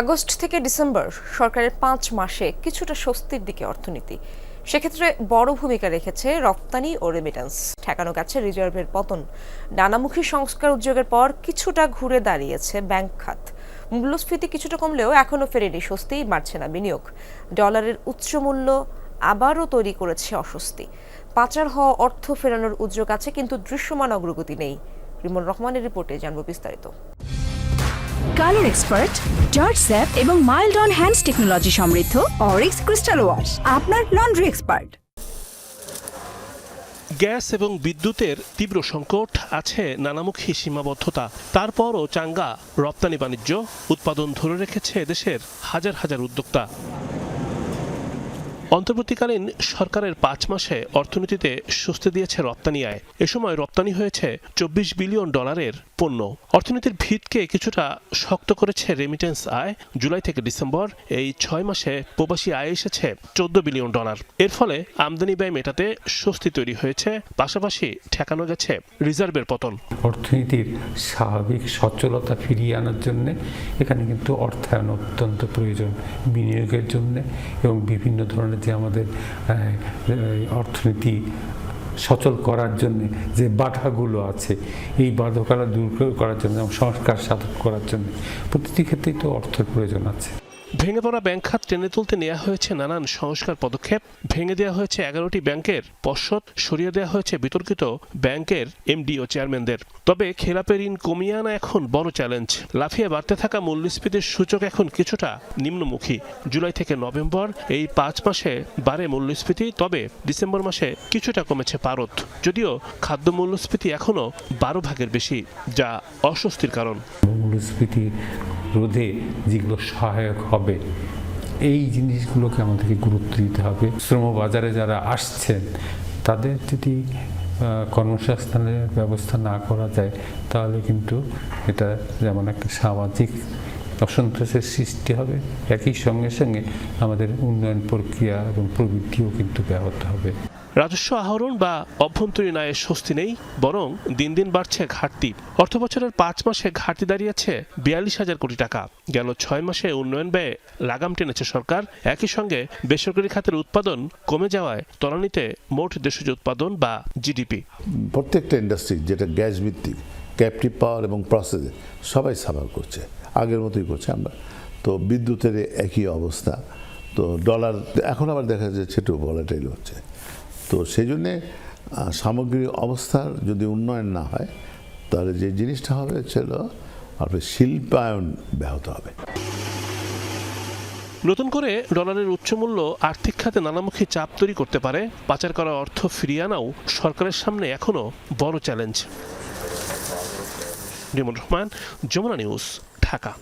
August থেকে December সরকারের পাঁচ মাসে কিছুটা স্বস্তির দিকে অর্থনীতি। সেক্ষেত্রে বড় ভূমিকা রেখেছে রপ্তানি ও রেমিটেন্স ঠেকানো গেছে রিজার্ভের পতন। নানামুখী সংস্কার উদ্যোগের পর কিছুটা ঘুরে দাঁড়িয়েছে ব্যাংক খাত। মূল্যস্ফীতি কিছুটা কমলেও এখনও ফেরেনি স্বস্তি, বাড়ছে না বিনিয়োগ। ডলারের উচ্চ মূল্য আবারও তৈরি করেছে অস্বস্তি। পাচার হওয়া অর্থ ফেরানোর উদ্যোগ আছে, কিন্তু দৃশ্যমান অগ্রগতি নেই। রিমন রহমানের রিপোর্টে জানব বিস্তারিত। কালার এক্সপার্ট জর্জ স্যাপ এবং মাইল্ড অন হ্যান্ডস টেকনোলজি সমৃদ্ধ অরিক্স ক্রিস্টাল ওয়াশ, আপনার লন্ড্রি এক্সপার্ট। গ্যাস এবং বিদ্যুতের তীব্র সংকট আছে নানামুখী সীমাবদ্ধতা। তারপরও চাঙ্গা রপ্তানি বাণিজ্য উৎপাদন ধরে রেখেছে দেশের হাজার হাজার উদ্যোক্তা। অন্তর্বর্তীকালীন সরকারের পাঁচ মাসে অর্থনীতিতে স্বস্তি দিয়েছে রপ্তানি আয়। এ সময় রপ্তানি হয়েছে চব্বিশ বিলিয়ন ডলারের পণ্য। অর্থনীতির ভিতকে কিছুটা শক্ত করেছে রেমিটেন্স আয়। জুলাই থেকে ডিসেম্বর এই ছয় মাসে প্রবাসী আয় এসেছে চোদ্দ বিলিয়ন ডলার। এর ফলে আমদানি ব্যয় মেটাতে স্বস্তি তৈরি হয়েছে, পাশাপাশি ঠেকানো গেছে রিজার্ভের পতন। অর্থনীতির স্বাভাবিক সচ্ছলতা ফিরিয়ে আনার জন্য এখানে কিন্তু অর্থায়ন অত্যন্ত প্রয়োজন বিনিয়োগের জন্য এবং বিভিন্ন ধরনের যে আমাদের অর্থনীতি সচল করার জন্য যে বাধাগুলো আছে, এই বাধাগুলো দূর করার জন্য সংস্কার সাধন করার জন্য প্রতিটি ক্ষেত্রেই তো অর্থের প্রয়োজন আছে। ভেঙে পড়া ব্যাংক খাত টেনে তুলতে নেওয়া হয়েছে নানান সংস্কার পদক্ষেপ। ভেঙে দেওয়া হয়েছে এগারোটি ব্যাংকের পর্ষদ, সরিয়ে দেওয়া হয়েছে বিতর্কিত ব্যাংকের এমডি ও চেয়ারম্যানদের। তবে খেলাপের ঋণ কমিয়ে আনা এখন বড় চ্যালেঞ্জ। লাফিয়ে বাড়তে থাকা মূল্যস্ফীতির সূচক এখন কিছুটা নিম্নমুখী। জুলাই থেকে নভেম্বর এই পাঁচ মাসে বাড়ে মূল্যস্ফীতি, তবে ডিসেম্বর মাসে কিছুটা কমেছে পারদ। যদিও খাদ্য মূল্যস্ফীতি এখনও বারো ভাগের বেশি, যা অস্বস্তির কারণ। মূল্যস্ফীতি রোধে যেগুলো সহায়ক হবে, এই জিনিসগুলোকে আমাদেরকে গুরুত্ব দিতে হবে। শ্রমবাজারে যারা আসছেন, তাদের যদি কর্মসংস্থানের ব্যবস্থা না করা যায়, তাহলে কিন্তু এটা যেমন একটা সামাজিক অসন্তোষের সৃষ্টি হবে, একই সঙ্গে সঙ্গে আমাদের উন্নয়ন প্রক্রিয়া এবং প্রবৃদ্ধিও কিন্তু ব্যাহত হবে। রাজস্ব আহরণ বা অভ্যন্তরীণ আয়ের স্বস্তি নেই, বরং দিন দিন বাড়ছে ঘাটতি। অর্থ বছরের পাঁচ মাসে ঘাটতি দাঁড়িয়েছে বিয়াল্লিশ হাজার কোটি টাকা। গেল ছয় মাসে উন্নয়ন ব্যয়ে লাগাম টেনেছে সরকার। একই সঙ্গে বেসরকারি খাতের উৎপাদন কমে যাওয়ায় তলানিতে মোট দেশজ উৎপাদন বা জিডিপি। প্রত্যেকটা ইন্ডাস্ট্রি যেটা গ্যাস ভিত্তিক ক্যাপটিভ পাওয়ার এবং প্রসেস সবাই সাফার করছে। আগের মতোই করছে আমরা। তো বিদ্যুতের একই অবস্থা। তো ডলার এখন আবার দেখা যাচ্ছে একটু ভলাটাইল হচ্ছে। তো সেই জন্যে সামগ্রিক অবস্থার যদি উন্নয়ন না হয়, তাহলে যে জিনিসটা হবে ছিল আপনার শিল্পায়ন ব্যাহত হবে। নতুন করে ডলারের উচ্চমূল্য আর্থিক খাতে নানামুখী চাপ তৈরি করতে পারে, পাচার করা অর্থ ফিরিয়ে আনাও সরকারের সামনে এখনও বড় চ্যালেঞ্জ। রিমন রহমান, যমুনা নিউজ, ঢাকা।